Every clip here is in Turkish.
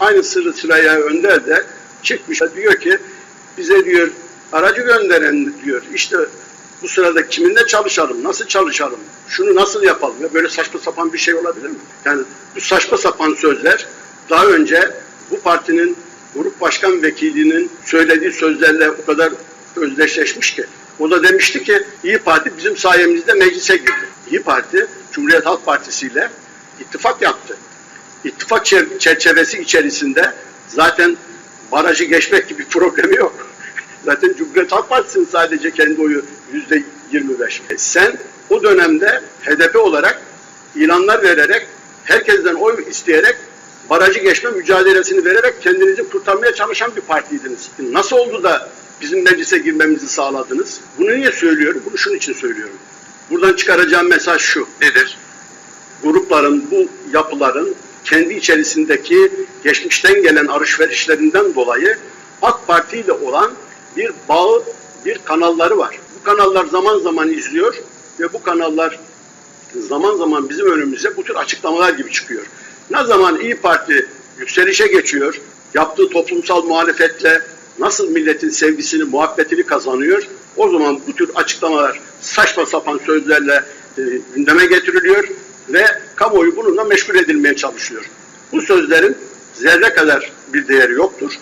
Aynı sırrı sıraya önder de çıkmış diyor ki bize diyor aracı gönderen diyor işte bu sırada kiminle çalışalım, nasıl çalışalım, şunu nasıl yapalım ya böyle saçma sapan bir şey olabilir mi? Yani bu saçma sapan sözler daha önce bu partinin grup başkan vekilinin söylediği sözlerle o kadar özdeşleşmiş ki. O da demişti ki İyi Parti bizim sayemizde meclise girdi. İyi Parti Cumhuriyet Halk Partisi ile ittifak yaptı. İttifak çer- çerçevesi içerisinde zaten barajı geçmek gibi problemi yok. Zaten Cumhuriyet Halk Partisi'nin sadece kendi oyu yüzde 25. E sen o dönemde HDP olarak ilanlar vererek, herkesten oy isteyerek barajı geçme mücadelesini vererek kendinizi kurtarmaya çalışan bir partiydiniz. Nasıl oldu da bizim meclise girmemizi sağladınız? Bunu niye söylüyorum? Bunu şunun için söylüyorum. Buradan çıkaracağım mesaj şu Nedir? grupların, bu yapıların kendi içerisindeki geçmişten gelen alışverişlerinden dolayı AK Parti ile olan bir bağı, bir kanalları var. Bu kanallar zaman zaman izliyor ve bu kanallar zaman zaman bizim önümüze bu tür açıklamalar gibi çıkıyor. Ne zaman İyi Parti yükselişe geçiyor, yaptığı toplumsal muhalefetle nasıl milletin sevgisini, muhabbetini kazanıyor, o zaman bu tür açıklamalar saçma sapan sözlerle e, gündeme getiriliyor ve kamuoyu bununla meşgul edilmeye çalışıyor. Bu sözlerin zerre kadar bir değeri yoktur.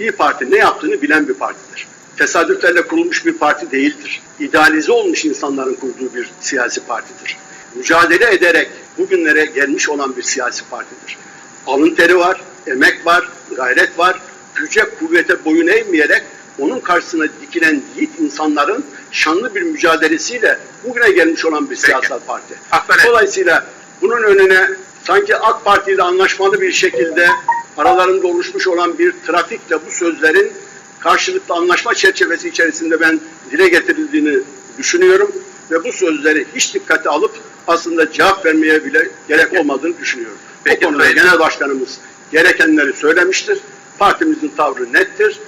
İyi Parti ne yaptığını bilen bir partidir. Tesadüflerle kurulmuş bir parti değildir. İdealize olmuş insanların kurduğu bir siyasi partidir. Mücadele ederek bugünlere gelmiş olan bir siyasi partidir. Alın teri var, emek var, gayret var. Güce, kuvvete boyun eğmeyerek onun karşısına dikilen yiğit insanların şanlı bir mücadelesiyle bugüne gelmiş olan bir siyasal parti. Hakikaten. Dolayısıyla bunun önüne sanki AK Parti ile anlaşmalı bir şekilde aralarında oluşmuş olan bir trafikle bu sözlerin karşılıklı anlaşma çerçevesi içerisinde ben dile getirildiğini düşünüyorum ve bu sözleri hiç dikkate alıp aslında cevap vermeye bile gerek olmadığını düşünüyorum. Peki, bu konuda Sayın- genel başkanımız gerekenleri söylemiştir. Partimizin tavrı nettir.